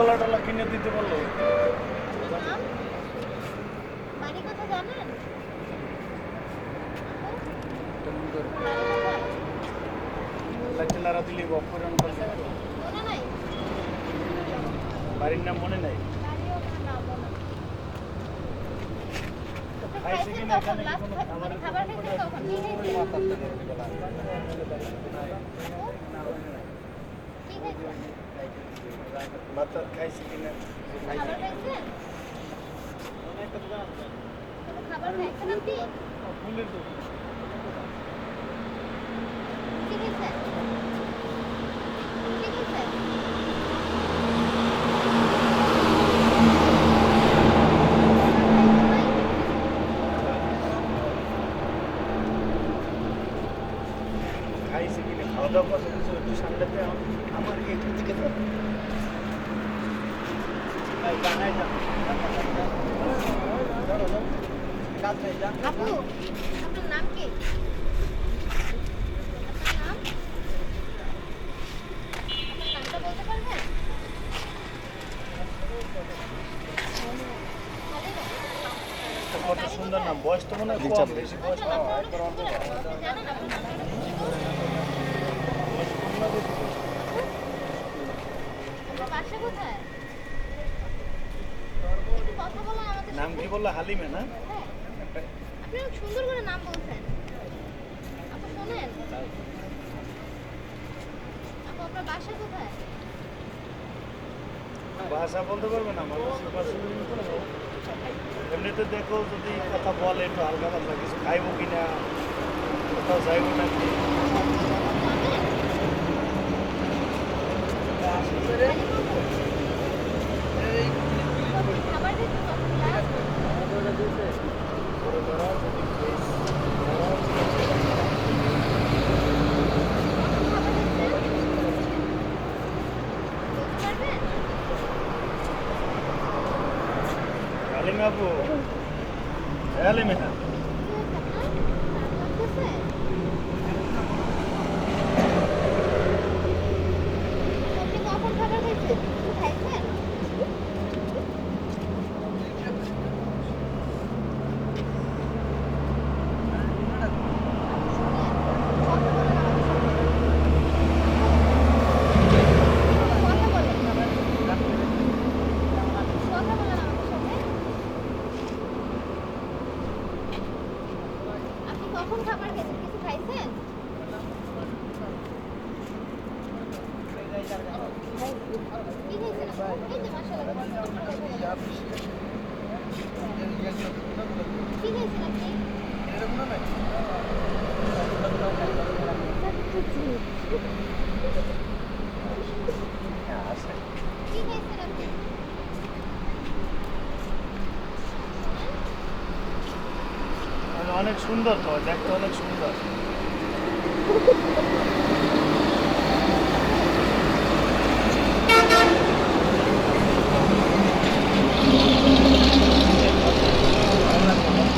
কলা টলা কিনে দিতে? লাগছে নারা দিলি মনে বাড়ির নাম মনে নাই। খাইছে খা- মানে খাবার কখন? ভাত খাইছি কিনা খাবার খাইছেন? আপনি? তো কি খাইছেন? কি খাইছেন? খাইছি কিনা খাওয়া দাওয়া করছে কিছু একটু সামলাতে আমার একটু দিকে তো আপু নাম কি কত সুন্দর নাম বয়স তো মনে হয় কম বেশি বয়স না বাসা কোথায় একটু কথা বলেন আমাদের নাম কি বলল? হালিমে না? হ্যাঁ আপনি সুন্দর করে নাম বলছেন। আপু শোনেন। আপু আপনার বাসা কোথায়? ভাষা বলতে পারবে না আমার এমনিতে দেখো যদি কথা বলে একটু হালকা পাতলা কিছু খাইবো কিনা কোথাও যাইবো নাকি? খাবার দিতে কখন লাস্ট করে ধরা যদি বেশ খাবার দিতে বলতে পারবেন হালিমে আপু হালিমে না কি হয়েছে আপনার? রাগ লাগতেছে? আপনি কখন খাবার খাইছেন? কিছু খাইছেন? কথা বলেন আমাদের সাথে। কথা বলেন। কথা বলেন আমাদের সাথে। কখন খাবার খেয়েছেন কিছু খাইছেন কি খাইছেন? এই যে মাশাআল্লাহ, কি খাইছেন আপনি? কি খাইছেন আপনি মানে অনেক সুন্দর তো দেখতে অনেক সুন্দর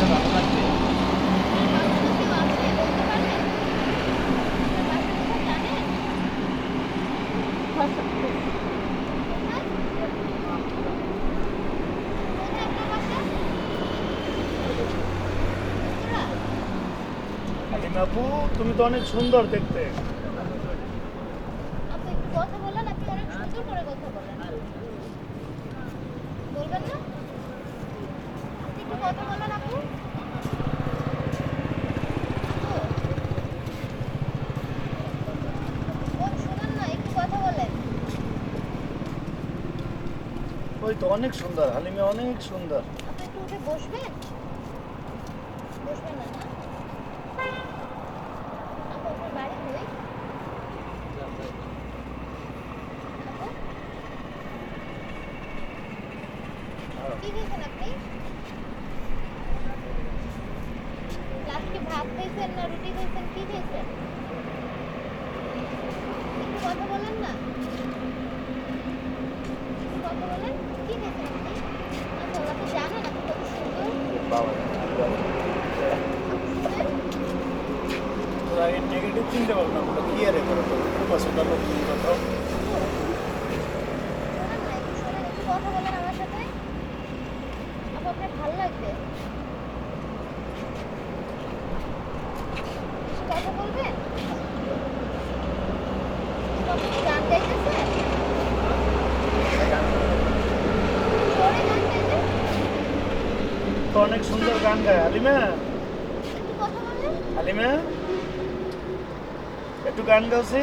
বাসাতে কেউ আছে বলতে পারবেন আপনার বাসা কোথায় জানেন কোথায়? কোথায় আপনার বাসা বগুড়া? হালিমে আপু তুমি তো অনেক সুন্দর দেখতে। কথা বলেন আপনি অনেক সুন্দর করে কথা বলেন। বলবেন না? আপনি একটু কথা বলেন আপু। ওই তো অনেক সুন্দর হালিমে অনেক সুন্দর। আপনি একটু উঠে বসবেন বসবেন না না আপু আপনার বাড়ি কই আপু কি খেয়েছেন আপনি লাস্টে ভাত খাইছেন না রুটি খাইছেন কি খেয়েছেন একটু কথা বলেন না। কথা বলেন কি আপনি? আচ্ছা আপনি জানেন আপনি কত সুন্দর। নেগেটিভ চিন্তা কি আরে করো খুব কথা বলেন আমার সাথে আপু আপনার ভালো লাগবে কিছু কথা বলবেন আপনি কি গান গাইতেছেন জোরে গান গাইবেন তো অনেক সুন্দর গান গায়। আলিমা? হালিমা একটু গান গাওছি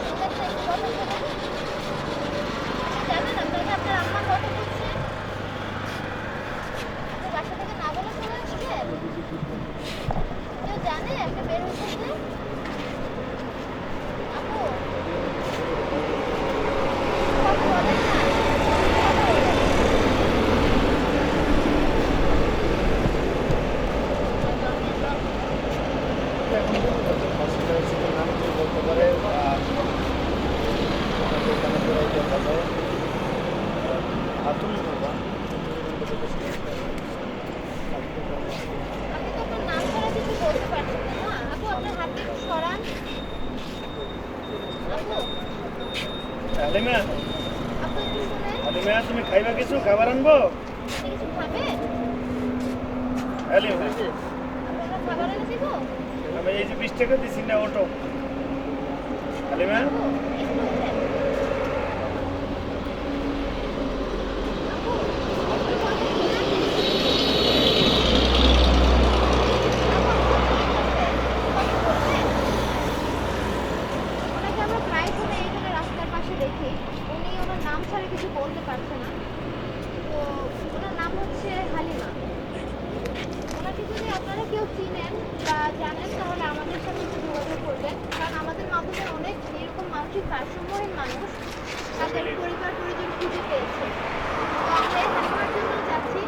ঠিক আছে একটু কথা বলেন জানেন আপনাকে আপনার আম্মা কত দিচ্ছে আপনি বাসা থেকে না বলে চলে আসছেন কেউ জানে আপনি বের হয়েছেন আপু কথা বলেন না কথা বলেন এখন হসপিটাল থেকে নাম কি বলতে পারে আর আমাদের এখানে তো এই দেখা যায় আর তুমি বলবা আপনি তো আপনার নাম ছাড়া কিছু বলতে পারছেন না না আপু আপনার হাতটা একটু সরান আপু ফাতেমা হালিমা তুমি খাইবা কিছু? খাবার আনব? আমি এই যে বিশ টাকা দিছি না অটো হালিমা আপু একটু উঠেন আপু একটু কথা বলেন ওনাকে আমরা প্রায় সময় এইখানে রাস্তার পাশে দেখি উনি ওনার নাম ছাড়া কিছু বলতে পারছে না তো ওনার নাম হচ্ছে হালিমা ওনাকে যদি আপনারা কেউ চিনেন বা জানেন তাহলে আমাদের সাথে একটু যোগাযোগ করবেন, কারণ আমাদের মাধ্যমে অনেক এরকম মানসিক ভারসাম্যহীন মানুষ তাদের পরিবার পরিজন খুঁজে পেয়েছে। তো আমরা এই যাচ্ছি।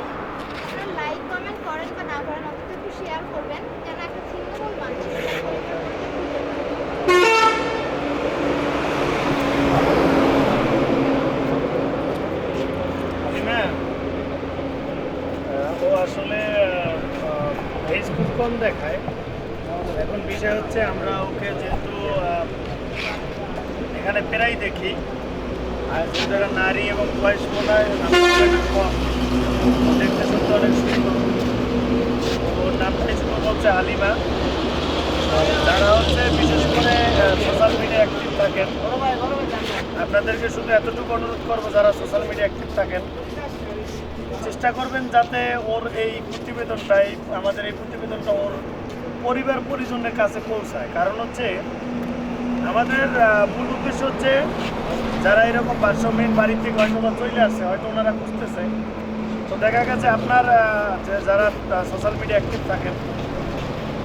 আপনারা লাইক কমেন্ট করেন বা না করেন, অন্তত একটু শেয়ার করবেন যেন একটা ছিন্নমূল মানুষ তার পরিবার পরিজন খুঁজে পায়। হালিমা আহ, ও আসলে ভেজ খুব কম দেখায়। এখন বিষয় হচ্ছে আমরা ওকে যেহেতু এখানে প্রায় দেখি, আর যারা নারী এবং বয়স মনে কম। দেখতে শুনতে অনেক সুন্দর। ওর নামটা স্কুল হচ্ছে হালিমা যারা হচ্ছে বিশেষ করে সোশ্যাল মিডিয়া অ্যাক্টিভ থাকেন, আপনাদেরকে শুধু এতটুকু অনুরোধ করব, যারা সোশ্যাল মিডিয়া অ্যাক্টিভ থাকেন চেষ্টা করবেন যাতে ওর এই প্রতিবেদনটাই, আমাদের এই প্রতিবেদনটা ওর পরিবার পরিজনের কাছে পৌঁছায়। কারণ হচ্ছে, আমাদের মূল উদ্দেশ্য হচ্ছে, যারা এরকম ভারসাম্যহীন বাড়ি থেকে হয়তো বা চলে আসে হয়তো ওনারা খুঁজতেছে। তো দেখা গেছে আপনার যারা সোশ্যাল মিডিয়া অ্যাক্টিভ থাকেন